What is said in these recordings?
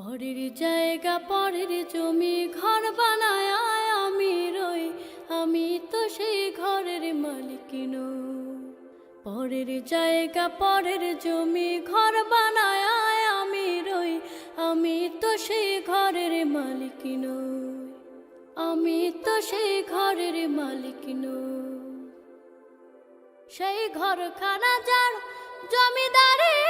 পরের জায়গা, পরের জমি, ঘর বানায় আমি রই। আমি তো সেই ঘরের মালিক পরের জায়গা, পরের জমি, ঘর বানায় আমি রই। আমি তো সেই ঘরের মালিক আমি তো সেই ঘরের মালিক সেই ঘর খানা যার জমিদারে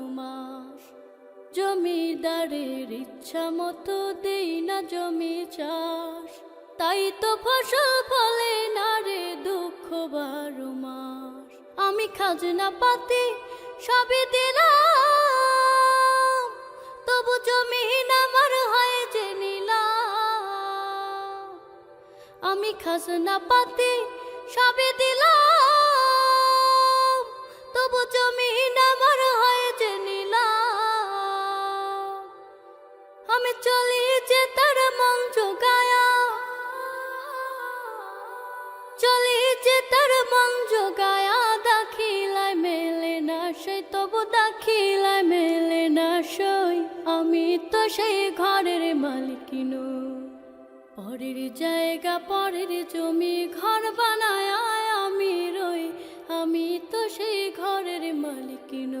জমিদারের ইচ্ছা মতো দেই না জমি চাষ। তাই তো ফসল ফলে না রে দুঃখ বারো মাস। আমি খাজনা পাতি সবই দিলাম, তবু জমিন আমার হয় যে নিলাম। আমি খাজনা পাতি সবে দিলাম আমি চলি যে তার মন জোগায়া। চলি যে তার মন জোগায়া, দাখিলায় মেলে না সই তবু দাখিলায় মেলে না সই আমি তো সেই ঘরের মালিক নই পরের জায়গা, পরের জমি, ঘর বানায় আমি রই। আমি তো সেই ঘরের মালিক নই